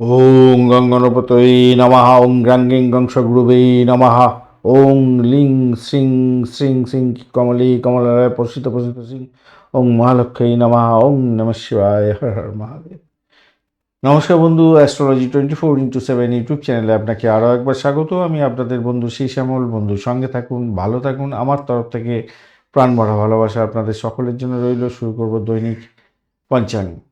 ওং গং গণপতয়ে নমঃ ওং গ্রাঙ্গিং গংসগুরুবে নমঃ ওং লিং শ্রিং শ্রিং শ্রিং কমলি কমলায় প্রসিত প্রসিত সিং, ওং মহালক্ষ্মী নমঃ, ওং নম শিবায়, হর হর মহাদেব। নমস্কার বন্ধু astrology twenty four into seven YouTube চ্যানেলে আপনাকে আরও একবার স্বাগত। আমি আপনাদের বন্ধু শ্যামল বন্ধু, সঙ্গে থাকুন, ভালো থাকুন। আমার তরফ থেকে প্রাণ ভরা ভালোবাসা আপনাদের সকলের জন্য রইল। শুরু করব দৈনিক পঞ্চাঙ্গ।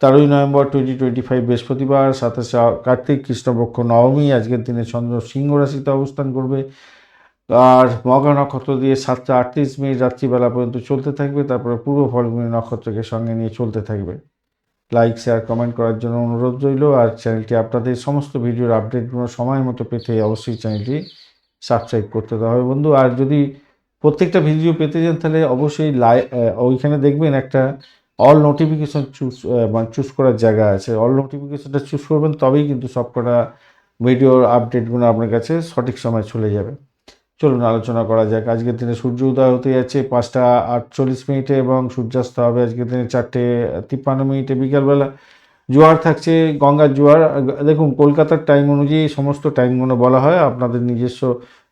তেরোই নভেম্বর টোয়েন্টি টোয়েন্টি ফাইভ বৃহস্পতিবার, সাতাশে কার্তিক, কৃষ্ণপক্ষ নবমী, আজকের দিনে চন্দ্র সিংহ রাশিতে অবস্থান করবে। আর মগা নক্ষত্র দিয়ে সাতটা আটত্রিশ মিনিট রাত্রিবেলা পর্যন্ত চলতে থাকবে। তারপরে পূর্ব ফলগুনি নক্ষত্রকে সঙ্গে নিয়ে চলতে থাকবে। লাইক শেয়ার কমেন্ট করার জন্য অনুরোধ রইল। আর চ্যানেলটি আপনাদের সমস্ত ভিডিওর আপডেটগুলো সময় মতো পেতে অবশ্যই চ্যানেলটি সাবস্ক্রাইব করতে হবে। বন্ধু, আর যদি প্রত্যেকটা ভিডিও পেতে চান, তাহলে অবশ্যই লাই ওইখানে দেখবেন একটা অল নোটিফিকেশন চুজ মানে চুজ করার জায়গা আছে। অল নোটিফিকেশনটা চুজ করবেন, তবেই কিন্তু সবকটা ভিডিওর আপডেটগুলো আপনার কাছে সঠিক সময় চলে যাবে। চলুন, আলোচনা করা যাক। আজকের দিনে সূর্য উদয় হতে যাচ্ছে পাঁচটা আটচল্লিশ মিনিটে এবং সূর্যাস্ত হবে আজকের দিনে চারটে তিপ্পান্ন মিনিটে বিকালবেলা। জোয়ার থাকছে, গঙ্গার জোয়ার। দেখুন, কলকাতার টাইম অনুযায়ী সমস্ত টাইমগুলো বলা হয়, আপনাদের নিজস্ব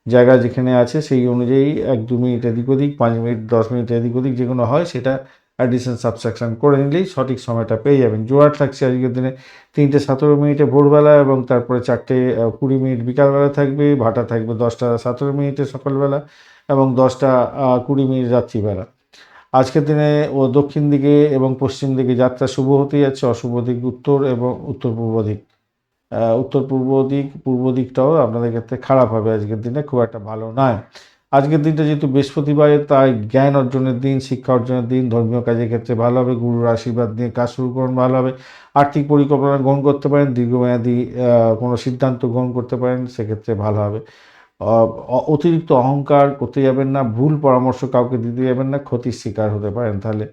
জায়গা যেখানে আছে, সেই অনুযায়ী এক দু মিনিট এদিক ওদিক, পাঁচ মিনিট, দশ মিনিট এদিক ওদিক যেগুলো হয়, সেটা অ্যাডিশন সাবস্ট্রাকশন করে নিলেই সঠিক সময়টা পেয়ে যাবেন। জোয়ার থাকছে আজকের দিনে তিনটে সতেরো মিনিটে ভোরবেলা এবং তারপরে চারটে কুড়ি মিনিট বিকালবেলা থাকবে, ভাটা থাকবে দশটা সতেরো মিনিটে সকালবেলা এবং দশটা কুড়ি মিনিট রাত্রিবেলা। আজকের দিনে ও দক্ষিণ দিকে এবং পশ্চিম দিকে যাত্রা শুভ হতে যাচ্ছে। অশুভ দিক উত্তর এবং উত্তর পূর্ব দিক। উত্তর পূর্ব দিক, পূর্ব দিকটাও আপনাদের ক্ষেত্রে খারাপ হবে আজকের দিনে, খুব একটা ভালো নয়। আজকের দিনটা যেহেতু বৃহস্পতিবার, তাই জ্ঞান অর্জনের দিন, শিক্ষা অর্জনের দিন, ধর্মীয় কাজের ক্ষেত্রে ভালো হবে, গুরুর আশীর্বাদ নিয়ে কাজ শুরু করুন, ভালো হবে। আর্থিক পরিকল্পনা গ্রহণ করতে পারেন, দীর্ঘমেয়াদী কোনো সিদ্ধান্ত গ্রহণ করতে পারেন, সেক্ষেত্রে ভালো হবে। অতিরিক্ত অহংকার করতে যাবেন না, ভুল পরামর্শ কাউকে দিতে যাবেন না, ক্ষতির শিকার হতে পারেন তাহলে।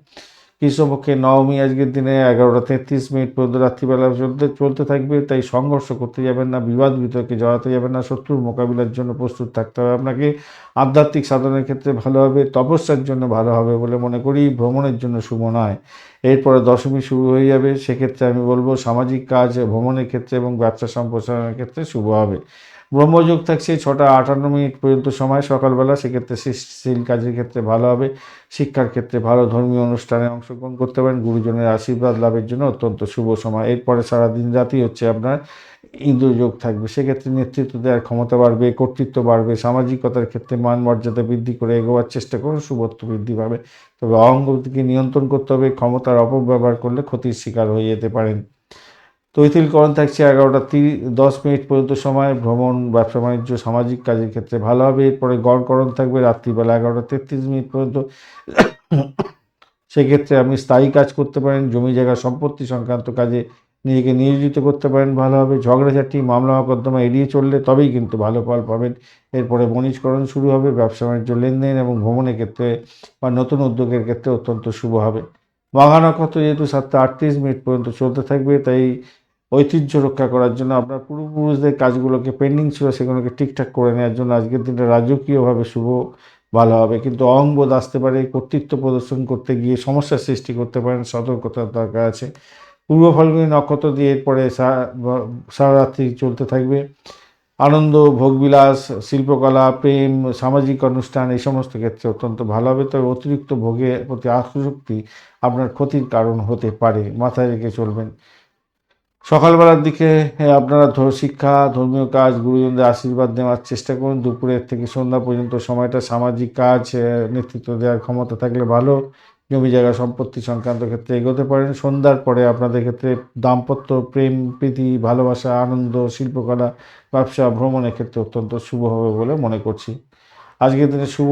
কৃষ্ণপক্ষে নবমী আজকের দিনে এগারোটা তেত্রিশ মিনিট পর্যন্ত রাত্রিবেলা চলতে চলতে থাকবে, তাই সংঘর্ষ করতে যাবেন না, বিবাদ বিতর্কে জড়াতে যাবেন না, শত্রুর মোকাবিলার জন্য প্রস্তুত থাকতে হবে আপনাকে। আধ্যাত্মিক সাধনের ক্ষেত্রে ভালো হবে, তপস্যার জন্য ভালো হবে বলে মনে করি, ভ্রমণের জন্য শুভ নয়। এরপরে দশমী শুরু হয়ে যাবে, সেক্ষেত্রে আমি বলব সামাজিক কাজ, ভ্রমণের ক্ষেত্রে এবং ব্যবসা সম্প্রসারণের ক্ষেত্রে শুভ হবে। ব্রহ্মযোগ থাকছে, ছটা আটান্ন মিনিট পর্যন্ত সময় সকালবেলা, সেক্ষেত্রে সৃষ্টিশীল কাজের ক্ষেত্রে ভালো হবে। শিক্ষার ক্ষেত্রে ভালো ধর্মীয় অনুষ্ঠানে অংশগ্রহণ করতে পারেন। গুরুজনের আশীর্বাদ লাভের জন্য অত্যন্ত শুভ সময়। এরপরে সারাদিন রাতই হচ্ছে আপনার ইন্দ্রযোগ থাকবে। সেক্ষেত্রে নেতৃত্ব দেওয়ার ক্ষমতা বাড়বে, কর্তৃত্ব বাড়বে, সামাজিকতার ক্ষেত্রে মান মর্যাদা বৃদ্ধি করে এগোবার চেষ্টা করুন শুভত্ব বৃদ্ধি পাবে। তবে অহংগতিকে নিয়ন্ত্রণ করতে হবে, ক্ষমতার অপব্যবহার করলে ক্ষতির শিকার হয়ে যেতে পারেন। তৈতিলকরণ থাকছে এগারোটা তিরিশ দশ মিনিট পর্যন্ত সময়, ভ্রমণ, ব্যবসা বাণিজ্য, সামাজিক কাজের ক্ষেত্রে ভালো হবে, এরপরে গড়করণ থাকবে রাত্রিবেলা এগারোটা তেত্রিশ মিনিট পর্যন্ত। সেক্ষেত্রে আপনি স্থায়ী কাজ করতে পারেন, জমি জায়গা সম্পত্তি সংক্রান্ত কাজে নিজেকে নিয়োজিত করতে পারেন, ভালো হবে। ঝগড়াঝাটি, মামলা মকদ্দমা এড়িয়ে চললে তবেই কিন্তু ভালো ফল পাবেন। এরপরে বণিজকরণ শুরু হবে, ব্যবসা বাণিজ্য লেনদেন এবং ভ্রমণের ক্ষেত্রে বা নতুন উদ্যোগের ক্ষেত্রে অত্যন্ত শুভ হবে। মঘা নক্ষত্র যেহেতু সাতটা আটত্রিশ মিনিট পর্যন্ত চলতে থাকবে, তাই ঐতিহ্য রক্ষা করার জন্য আপনার পূর্বপুরুষদের কাজগুলোকে পেন্ডিং ছিল সেগুলোকে ঠিকঠাক করে নেওয়ার জন্য আজকের দিনটা রাজকীয়ভাবে শুভ, ভালো হবে। কিন্তু অহংবোধ আসতে পারে, কর্তৃত্ব প্রদর্শন করতে গিয়ে সমস্যার সৃষ্টি করতে পারেন সতর্কতার দরকার আছে। পূর্ব ফাল্গুনী নক্ষত্র দিয়ে এরপরে সারা রাত্রি চলতে থাকবে। আনন্দ, ভোগবিলাস, শিল্পকলা, প্রেম, সামাজিক অনুষ্ঠান, এই সমস্ত ক্ষেত্রে অত্যন্ত ভালো হবে। তবে অতিরিক্ত ভোগের প্রতি আসক্তি আপনার ক্ষতির কারণ হতে পারে। মাথায় রেখে চলবেন। সকালবেলার দিকে এ, আপনারা ধ- শিক্ষা ধর্মীয় কাজ গুরুজনদের আশীর্বাদ নেওয়ার চেষ্টা করুন। দুপুরের থেকে সন্ধ্যা পর্যন্ত সময়টা সামাজিক কাজ নেতৃত্ব দেওয়ার ক্ষমতা থাকলে ভালো। জমি জায়গা সম্পত্তি সংক্রান্ত ক্ষেত্রে এগোতে পারেন। সন্ধ্যার পরে আপনাদের ক্ষেত্রে দাম্পত্য প্রেম প্রীতি ভালোবাসা আনন্দ শিল্পকলা ব্যবসা ভ্রমণের ক্ষেত্রে অত্যন্ত শুভ হবে বলে মনে করছি। আজকের দিনে শুভ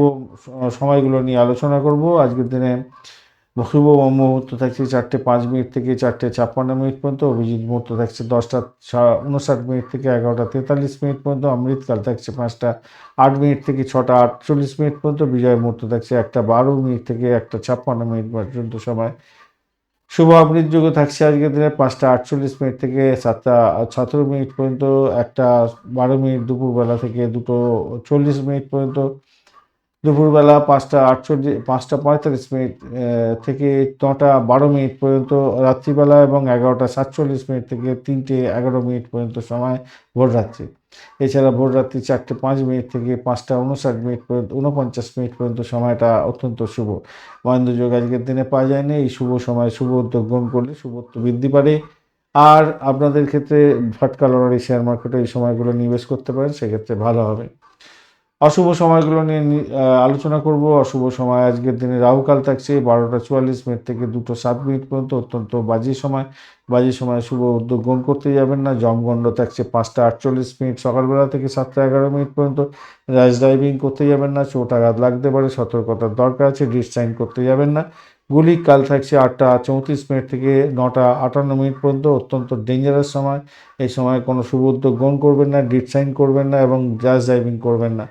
সময়গুলো নিয়ে আলোচনা করব। আজকের দিনে শুভ মুহূর্ত থাকছে চারটে পাঁচ মিনিট থেকে চারটে ছাপ্পান্ন মিনিট পর্যন্ত, অভিজিৎ মুহূর্ত থাকছে দশটা উনষাট মিনিট থেকে এগারোটা তেতাল্লিশ মিনিট পর্যন্ত, অমৃতকাল থাকছে পাঁচটা আট মিনিট থেকে ছটা আটচল্লিশ মিনিট পর্যন্ত, বিজয় মুহূর্ত থাকছে একটা বারো মিনিট থেকে একটা ছাপ্পান্ন মিনিট পর্যন্ত সময়। শুভ অমৃত যুগ থাকছে আজকের দিনে, পাঁচটা আটচল্লিশ মিনিট থেকে সাতটা সতেরো মিনিট পর্যন্ত, একটা বারো মিনিট দুপুরবেলা থেকে দুটো চল্লিশ মিনিট পর্যন্ত দুপুরবেলা পাঁচটা আটচল্লিশ, পাঁচটা পঁয়তাল্লিশ মিনিট থেকে নটা বারো মিনিট পর্যন্ত রাত্রিবেলা এবং এগারোটা সাতচল্লিশ মিনিট থেকে তিনটে এগারো মিনিট পর্যন্ত সময় ভোররাত্রি এছাড়া ভোররাত্রি চারটে পাঁচ মিনিট থেকে পাঁচটা উনষাট মিনিট পর্যন্ত উনপঞ্চাশ মিনিট পর্যন্ত সময়টা অত্যন্ত শুভ। মহেন্দ্র যোগ আজকের দিনে পাওয়া যায় না এই শুভ সময় শুভ উদ্যোগ গ্রহণ করলে শুভত্ব বৃদ্ধি পারে। আর আপনাদের ক্ষেত্রে ফাটকা লড়াই শেয়ার মার্কেটে এই সময়গুলো নিবেশ করতে পারেন, সেক্ষেত্রে ভালো হবে। অশুভ সময়গুলো নিয়ে আলোচনা করব। অশুভ সময় আজকের দিনে রাহুকাল থাকছে, বারোটা চুয়াল্লিশ মিনিট থেকে দুটো সাত মিনিট পর্যন্ত, অত্যন্ত বাজে সময়। বাজে সময় শুভ উদ্যোগ গ্রহণ করতে যাবেন না। জমগণ্ড থাকছে পাঁচটা আটচল্লিশ মিনিট, সকালবেলা থেকে সাতটা এগারো মিনিট পর্যন্ত র্যাশ ড্রাইভিং করতে যাবেন না। চোট আঘাত লাগতে পারে, সতর্কতার দরকার আছে ডিসচাইন করতে যাবেন না। গুলি কাল থাকছে আটটা চৌত্রিশ মিনিট থেকে নটা আটান্ন মিনিট পর্যন্ত অত্যন্ত ডেঞ্জারাস সময়। এই সময় কোনো শুভ উদ্যোগ গ্রহণ করবেন না ডিসচাইন করবেন না এবং র্যাশ ড্রাইভিং করবেন না।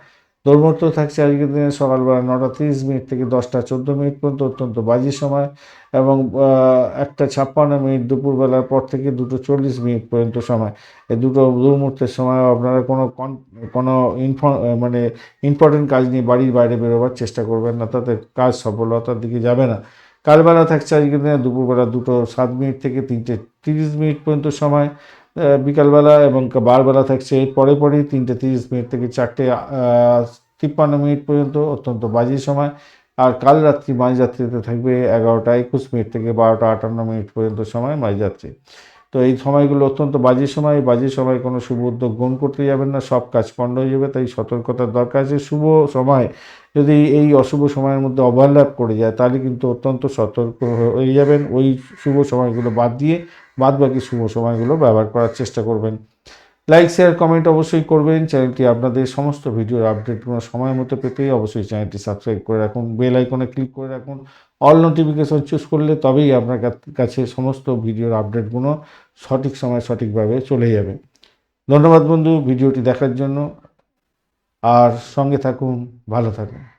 দৌড়মত্ত থাকছে আজকের দিনে সকালবেলা নটা তিরিশ মিনিট থেকে দশটা চোদ্দ মিনিট পর্যন্ত, অত্যন্ত বাজে সময় এবং একটা ছাপ্পান্ন মিনিট দুপুরবেলার পর থেকে দুটো চল্লিশ মিনিট পর্যন্ত সময়। এই দুটো দুর্মুহূর্তের সময় আপনারা কোনো কন- কোনো ইনফ মানে ইম্পর্টেন্ট কাজ নিয়ে বাড়ির বাইরে বেরোবার চেষ্টা করবেন না, তাতে কাজ সফলতার দিকে যাবে না। কালবেলা থাকছে আজকের দিনে, দুপুরবেলা দুটো সাত মিনিট থেকে তিনটে তিরিশ মিনিট পর্যন্ত সময় বিকালবেলা এবং বারবেলা থাকছে। এর পরে পরেই তিনটে তিরিশ মিনিট থেকে চারটে তিপ্পান্ন মিনিট পর্যন্ত অত্যন্ত বাজে সময়। আর কাল রাত্রি মাঝরাত্রিতে থাকবে এগারোটা একুশ মিনিট থেকে বারোটা আটান্ন মিনিট পর্যন্ত সময় মাঝরাত্রি। তো এই সময়গুলো অত্যন্ত বাজে সময়। বাজে সময় কোনো শুভ উদ্যোগ গ্রহণ করতে যাবেন না, সব কাজ পণ্ড হয়ে যাবে, তাই সতর্কতার দরকার আছে। শুভ সময় যদি এই অশুভ সময়ের মধ্যে ওভারল্যাপ করে যায়, তাহলে কিন্তু অত্যন্ত সতর্ক হয়ে যাবেন। ওই শুভ সময়গুলো বাদ দিয়ে বাদ বাকি শুভ সময়গুলো ব্যবহার করার চেষ্টা করবেন। লাইক শেয়ার কমেন্ট অবশ্যই করবেন। চ্যানেলটি আপনাদের সমস্ত ভিডিওর আপডেটগুলো সময় মতো পেতেই অবশ্যই চ্যানেলটি সাবস্ক্রাইব করে রাখুন। বেল আইকনে ক্লিক করে রাখুন। অল নোটিফিকেশন চুজ করলে তবেই আপনার কাছ- সমস্ত ভিডিওর আপডেটগুলো সঠিক সময় সঠিকভাবে চলে যাবে। ধন্যবাদ বন্ধু ভিডিওটি দেখার জন্য। আর সঙ্গে থাকুন, ভালো থাকুন।